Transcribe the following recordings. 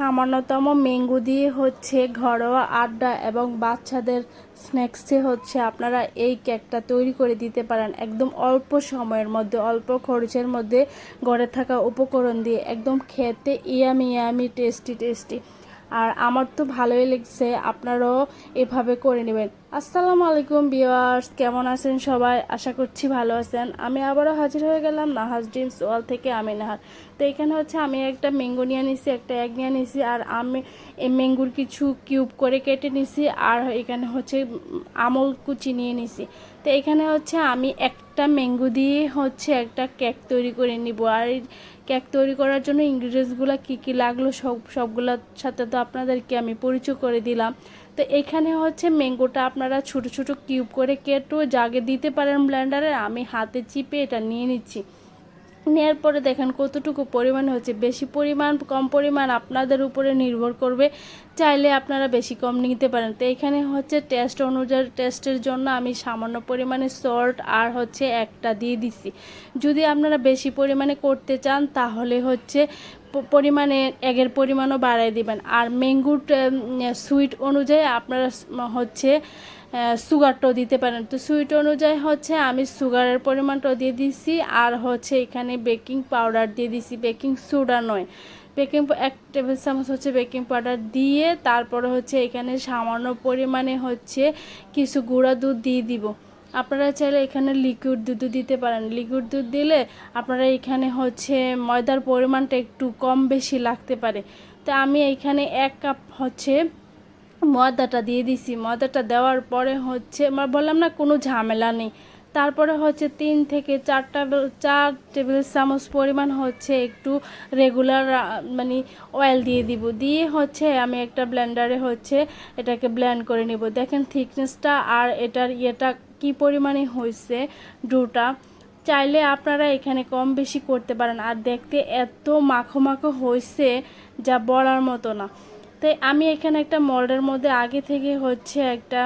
সামান্যতম মেঙ্গু দিয়ে হচ্ছে ঘরোয়া আড্ডা এবং বাচ্চাদের স্ন্যাক্সে হচ্ছে আপনারা এই কেকটা তৈরি করে দিতে পারেন। একদম অল্প সময়ের মধ্যে, অল্প খরচের মধ্যে ঘরে থাকা উপকরণ দিয়ে একদম খেতে ইয়ামি ইয়ামি টেস্টি টেস্টি আর আমার তো ভালোই লেগছে, আপনারাও এভাবে করে নেবেন। আসসালামু আলাইকুম বিয়ার্স কেমন আছেন সবাই? আশা করছি ভালো আছেন। আমি আবারও হাজির হয়ে গেলাম নাহাজ ড্রিমস ওয়াল থেকে আমি নাহার তো এখানে হচ্ছে আমি একটা ম্যাঙ্গো নিয়ে নিছি, একটা এগ নিয়ে নিছি, আর আমি এই ম্যাঙ্গুর কিছু কিউব করে কেটে নিছি, আর এখানে হচ্ছে আমল কুচি নিয়ে নিছি। তো এখানে হচ্ছে আমি একটা ম্যাঙ্গো দিয়ে হচ্ছে একটা কেক তৈরি করে নিব। আর কেক তৈরি করার জন্য ইনগ্রিডিয়েন্টসগুলো কী কী লাগল সব, সবগুলোর সাথে তো আপনাদেরকে আমি পরিচয় করে দিলাম। তো এখানে হচ্ছে ম্যাঙ্গোটা আপনারা ছোট ছোট কিউব করে কেটো, জাগে দিতে পারেন ব্লেন্ডারে আমি হাতে চিপে এটা নিয়ে নিচ্ছি। নেওয়ার পরে দেখেন কতটুকু পরিমাণ হচ্ছে, বেশি পরিমাণ, কম পরিমাণ আপনাদের উপরে নির্ভর করবে, চাইলে আপনারা বেশি কম নিতে পারেন। তো এখানে হচ্ছে টেস্ট অনুযায়ী টেস্টের জন্য আমি সামান্য পরিমাণে সল্ট আর হচ্ছে একটা দিয়ে দিছি যদি আপনারা বেশি পরিমাণে করতে চান, তাহলে হচ্ছে পরিমাণে এগের পরিমাণও বাড়াই দিবেন। আর ম্যাঙ্গুর সুইট অনুযায়ী আপনারা হচ্ছে সুগারটাও দিতে পারেন। তো সুইট অনুযায়ী হচ্ছে আমি সুগারের পরিমাণটাও দিয়ে দিছি, আর হচ্ছে এখানে বেকিং পাউডার দিয়ে দিছি। বেকিং সোডা নয়। বেকিং এক টেবিল চামচ হচ্ছে বেকিং পাউডার দিয়ে তারপরে হচ্ছে এখানে সামান্য পরিমাণে হচ্ছে কিছু গুঁড়া দুধ দিয়ে দিব। আপনারা চাইলে এখানে লিকুইড দুধও দিতে পারেন। লিকুইড দুধ দিলে আপনারা এখানে হচ্ছে ময়দার পরিমাণটা একটু কম বেশি লাগতে পারে। তো আমি এখানে এক কাপ হচ্ছে ময়দাটা দিয়ে দিছি। ময়দাটা দেওয়ার পরে হচ্ছে আমার বললাম না কোনো ঝামেলা নেই। তারপরে হচ্ছে তিন থেকে চার টেবিল চার টেবিল চামচ পরিমাণ হচ্ছে একটু রেগুলার মানে অয়েল দিয়ে দিব। দিয়ে হচ্ছে আমি একটা ব্লেন্ডারে হচ্ছে এটাকে ব্লেন্ড করে নিব। দেখেন থিকনেসটা আর এটার ইয়েটা কি পরিমাণে হয়েছে ডোটা চাইলে আপনারা এখানে কম বেশি করতে পারেন। আর দেখতে এত মাখো মাখো হয়েছে যা বলার মতো না। তাই আমি এখানে একটা মোল্ডের মধ্যে আগে থেকে হচ্ছে একটা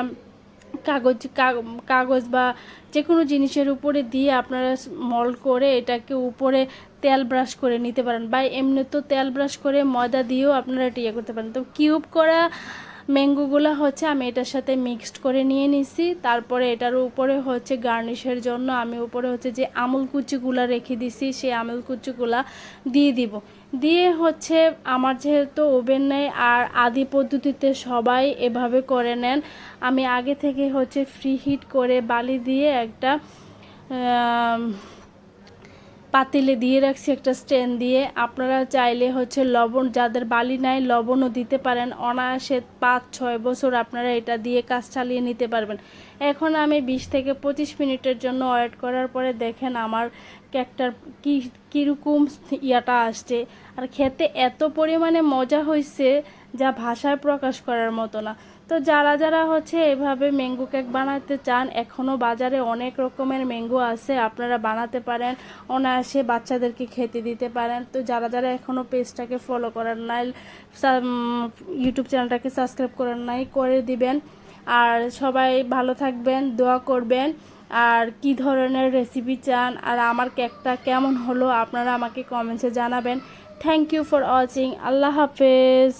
কাগজ কাগ- কাগজ বা যে কোনো জিনিসের উপরে দিয়ে আপনারা মল করে এটাকে উপরে তেল ব্রাশ করে নিতে পারেন। বা এমনি তো তেল ব্রাশ করে ময়দা দিয়েও আপনারা এটা ইয়ে করতে পারেন। তো কিউব করা ম্যাঙ্গোগুলো হচ্ছে আমি এটার সাথে মিক্সড করে নিয়ে নিছি। তারপরে এটার উপরে হচ্ছে গার্নিশের জন্য আমি উপরে হচ্ছে যে আমুল কুচিগুলা রেখে দিছি, সেই আমুল কুচিগুলা দিয়ে দিব। দিয়ে হচ্ছে আমার যেহেতু ওভেন নেই আর আদি পদ্ধতিতে সবাই এভাবে করে নেন, আমি আগে থেকে হচ্ছে ফ্রি হিট করে বালি দিয়ে একটা পাতিলে দিয়ে রাখছি একটা স্ট্যান্ড দিয়ে। আপনারা চাইলে হচ্ছে লবণ, যাদের বালি নাই, লবণও দিতে পারেন। অনায়াসে পাঁচ, ছয় বছর আপনারা এটা দিয়ে কাজ চালিয়ে নিতে পারবেন। এখন আমি বিশ থেকে পঁচিশ মিনিটের জন্য ওয়েট করার পরে দেখেন আমার কেকটার কী, কীরকম ইয়াটা আসছে। আর খেতে এত পরিমাণে মজা হয়েছে যা ভাষায় প্রকাশ করার মতো না। তো যারা যারা হচ্ছে এভাবে ম্যাঙ্গো কেক বানাতে চান এখনও বাজারে অনেক রকমের ম্যাঙ্গো আছে, আপনারা বানাতে পারেন, অনায়াসে বাচ্চাদেরকে খেতে দিতে পারেন। তো যারা যারা এখনও পেজটাকে ফলো করেন নাই ইউটিউব চ্যানেলটাকে সাবস্ক্রাইব করেন নাই, করে দিবেন। আর সবাই ভালো থাকবেন, দোয়া করবেন। আর কি ধরনের রেসিপি চান, আর আমার কেকটা কেমন হলো, আপনারা আমাকে কমেন্টসে জানাবেন। থ্যাংক ইউ ফর ওয়াচিং আল্লাহ হাফেজ।